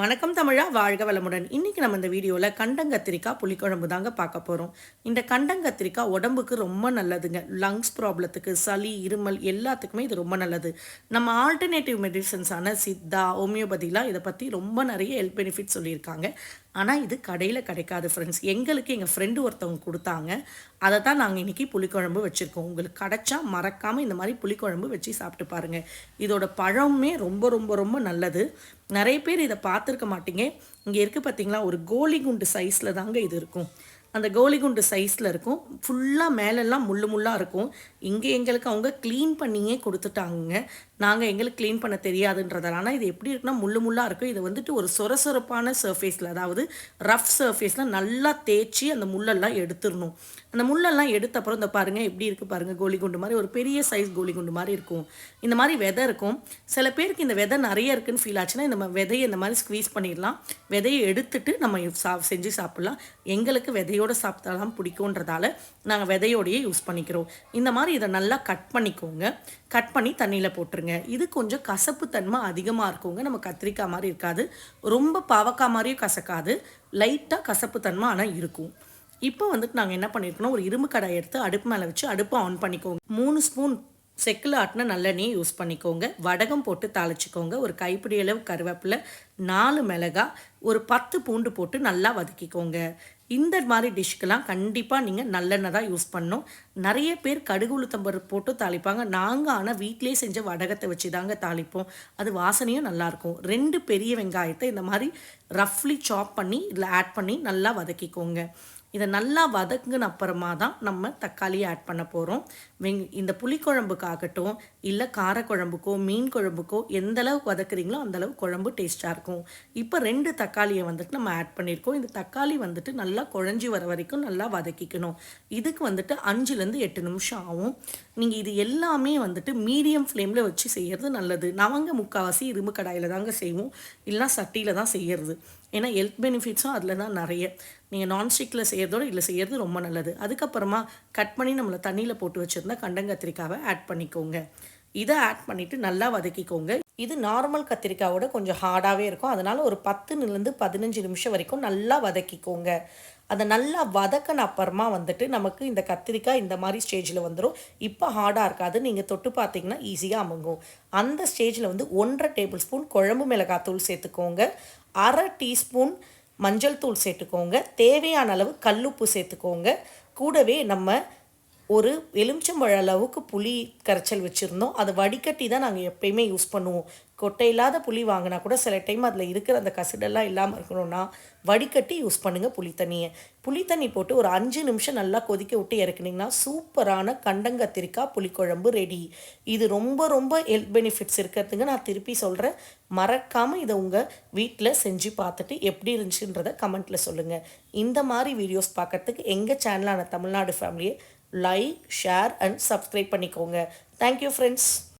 வணக்கம் தமிழா வாழ்க வளமுடன். இன்னைக்கு நம்ம இந்த வீடியோவில் கண்டங்கத்திரிக்காய் புளிக்குழம்பு தாங்க பார்க்க போகிறோம் இந்த கண்டங்கத்திரிக்காய் உடம்புக்கு ரொம்ப நல்லதுங்க. லங்ஸ் ப்ராப்ளத்துக்கு சளி இருமல் எல்லாத்துக்குமே இது ரொம்ப நல்லது. நம்ம ஆல்டர்னேட்டிவ் மெடிசன்ஸான சித்தா ஹோமியோபதிலாம் இதை பற்றி ரொம்ப நிறைய ஹெல்த் பெனிஃபிட் சொல்லியிருக்காங்க. ஆனால் இது கடையில் கிடைக்காது ஃப்ரெண்ட்ஸ் எங்களுக்கு எங்கள் ஃப்ரெண்டு ஒருத்தவங்க கொடுத்தாங்க. அதை தான் நாங்கள் இன்றைக்கி புளிக்குழம்பு வச்சுருக்கோம். உங்களுக்கு கிடைச்சா மறக்காமல் இந்த மாதிரி புளிக்குழம்பு வச்சு சாப்பிட்டு பாருங்கள் இதோட பழமுமே ரொம்ப ரொம்ப ரொம்ப நல்லது. நிறைய பேர் இதை பார்த்துருக்க மாட்டீங்க. இங்கே இருக்குது பார்த்தீங்களா ஒரு கோலி குண்டு சைஸில் தாங்க இது இருக்கும். அந்த கோலிகுண்டு சைஸில் இருக்கும். ஃபுல்லாக மேலெல்லாம் முள்ளு முள்ளாக இருக்கும். இங்கே எங்களுக்கு அவங்க க்ளீன் பண்ணியே கொடுத்துட்டாங்க நாங்கள் எங்களுக்கு க்ளீன் பண்ண தெரியாதுன்றதால. இது எப்படி இருக்குன்னா முள்ளு முள்ளாக இருக்கும். இது வந்துட்டு ஒரு சொரசொரப்பான சர்ஃபேஸில் அதாவது ரஃப் சர்ஃபேஸில் நல்லா தேய்ச்சி அந்த முள்ளெல்லாம் எடுத்துடணும். அந்த முள்ளெல்லாம் எடுத்த அப்புறம் இந்த பாருங்கள் எப்படி இருக்குது பாருங்கள் கோலிகுண்டு மாதிரி. ஒரு பெரிய சைஸ் கோலிகுண்டு மாதிரி இருக்கும். இந்த மாதிரி விதை இருக்கும். சில பேருக்கு இந்த விதை நிறைய இருக்குன்னு ஃபீல் ஆச்சுன்னா இந்த விதையை இந்த மாதிரி ஸ்க்வீஸ் பண்ணிடலாம். விதையை எடுத்துட்டு நம்ம சா செஞ்சு சாப்பிட்லாம். எங்களுக்கு விதையோடு சாப்பிட்டாலாம் பிடிக்குன்றதால நாங்கள் விதையோடையே யூஸ் பண்ணிக்கிறோம். இந்த மாதிரி இதை நல்லா கட் பண்ணிக்கோங்க. கட் பண்ணி தண்ணியில் போட்டுருங்க. இது கொஞ்சம் கசப்பு தன்மை அதிகமாக இருக்குங்க. நம்ம கத்திரிக்காய் மாதிரி இருக்காது. ரொம்ப பாவக்காய் மாதிரியும் கசக்காது. லைட்டாக கசப்பு தன்மை ஆனால் இருக்கும். இப்போ வந்துட்டு நாங்கள் என்ன பண்ணியிருக்கோம் ஒரு இரும்பு கடாய் எடுத்து அடுப்பு மேலே வச்சு அடுப்பை ஆன் பண்ணிக்கோங்க. மூணு ஸ்பூன் செக்கில் ஆட்டின நல்லெண்ணெயை யூஸ் பண்ணிக்கோங்க. வடகம் போட்டு தாளிச்சிக்கோங்க. ஒரு கைப்பிடி அளவு கருவேப்பிலை நாலு மிளகா ஒரு பத்து பூண்டு போட்டு நல்லா வதக்கிக்கோங்க. இந்த மாதிரி டிஷ்க்கெலாம் கண்டிப்பாக நீங்கள் நல்லெண்ணெய் தான் யூஸ் பண்ணணும். நிறைய பேர் கடுகு உளுத்தம்பருப்பு போட்டு தாளிப்பாங்க. நாங்கள் ஆனால் வீட்டிலே செஞ்ச வடகத்தை வச்சு தாங்க தாளிப்போம். அது வாசனையும் நல்லாயிருக்கும் ரெண்டு பெரிய வெங்காயத்தை இந்த மாதிரி ரஃப்லி சாப் பண்ணி இதில் ஆட் பண்ணி நல்லா வதக்கிக்கோங்க. இதை நல்லா வதக்குன அப்புறமா தான் நம்ம தக்காளியை ஆட் பண்ண போகிறோம் வெங் இந்த புளிக்குழம்புக்காகட்டும் இல்லை காரக்குழம்புக்கோ மீன் குழம்புக்கோ எந்த அளவுக்கு வதக்குறீங்களோ அந்தளவு குழம்பு டேஸ்ட்டாக இருக்கும். இப்போ ரெண்டு தக்காளியை வந்துட்டு நம்ம ஆட் பண்ணியிருக்கோம் இந்த தக்காளி வந்துட்டு நல்லா குழஞ்சி வர வரைக்கும் நல்லா வதக்கிக்கணும். இதுக்கு வந்துட்டு அஞ்சுலேருந்து எட்டு நிமிஷம் ஆகும். நீங்கள் இது எல்லாமே வந்துட்டு மீடியம் ஃப்ளேமில் வச்சு செய்கிறது நல்லது. நவங்க முக்கால்வாசி இரும்பு கடாயில் தாங்க செய்வோம். இல்லைனா சட்டியில் தான் செய்கிறது ஏன்னா ஹெல்த் பெனிஃபிட்ஸும் அதில் தான் நிறைய. நீங்கள் நான்ஸ்டிக்கில் செய்கிறதோட இதில் செய்கிறது ரொம்ப நல்லது. அதுக்கப்புறமா கட் பண்ணி நம்மளை தண்ணியில் போட்டு வச்சுருந்தா கண்டங்கத்திரிக்காவை ஆட் பண்ணிக்கோங்க. இதை ஆட் பண்ணிவிட்டு நல்லா வதக்கிக்கோங்க. இது நார்மல் கத்திரிக்காவோட கொஞ்சம் ஹார்டாகவே இருக்கும். அதனால் ஒரு பத்துலேருந்து பதினஞ்சு நிமிஷம் வரைக்கும் நல்லா வதக்கிக்கோங்க. அதை நல்லா வதக்கின அப்புறமா வந்துட்டு நமக்கு இந்த கத்திரிக்காய் இந்த மாதிரி ஸ்டேஜில் வந்துடும் இப்போ ஹார்டாக இருக்காது. நீங்கள் தொட்டு பார்த்தீங்கன்னா ஈஸியாக அமுங்கும். அந்த ஸ்டேஜில் வந்து ஒன்றரை டேபிள் ஸ்பூன் குழம்பு மிளகாத்தூள் சேர்த்துக்கோங்க. அரை டீஸ்பூன் மஞ்சள் தூள் சேர்த்துக்கோங்க. தேவையான அளவு கல்லுப்பு சேர்த்துக்கோங்க. கூடவே நம்ம ஒரு எலுமிச்சம்பழ அளவுக்கு புளி கரைச்சல் வச்சுருந்தோம். அதை வடிகட்டி தான் நாங்கள் எப்பயுமே யூஸ் பண்ணுவோம். கொட்டை இல்லாத புளி வாங்கினா கூட சில டைம் அதில் இருக்கிற அந்த கசிடெல்லாம் இல்லாமல் இருக்கணும்னா வடிகட்டி யூஸ் பண்ணுங்கள் புளி தண்ணியை. புளி தண்ணி போட்டு ஒரு அஞ்சு நிமிஷம் நல்லா கொதிக்க விட்டு இறக்குனிங்கன்னா சூப்பரான கண்டங்கத்திரிக்காய் புளிக்குழம்பு ரெடி இது ரொம்ப ரொம்ப ஹெல்த் பெனிஃபிட்ஸ் இருக்கிறதுங்க. நான் திருப்பி சொல்கிறேன் மறக்காமல் இதை உங்கள் வீட்டில் செஞ்சு பார்த்துட்டு எப்படி இருந்துச்சுன்றதை கமெண்ட்டில் சொல்லுங்கள் இந்த மாதிரி வீடியோஸ் பார்க்குறதுக்கு எங்கள் சேனலான தமிழ்நாடு ஃபேமிலியை லைக் ஷேர் அண்ட் சப்ஸ்கிரைப் பண்ணிக்கோங்க. Thank you friends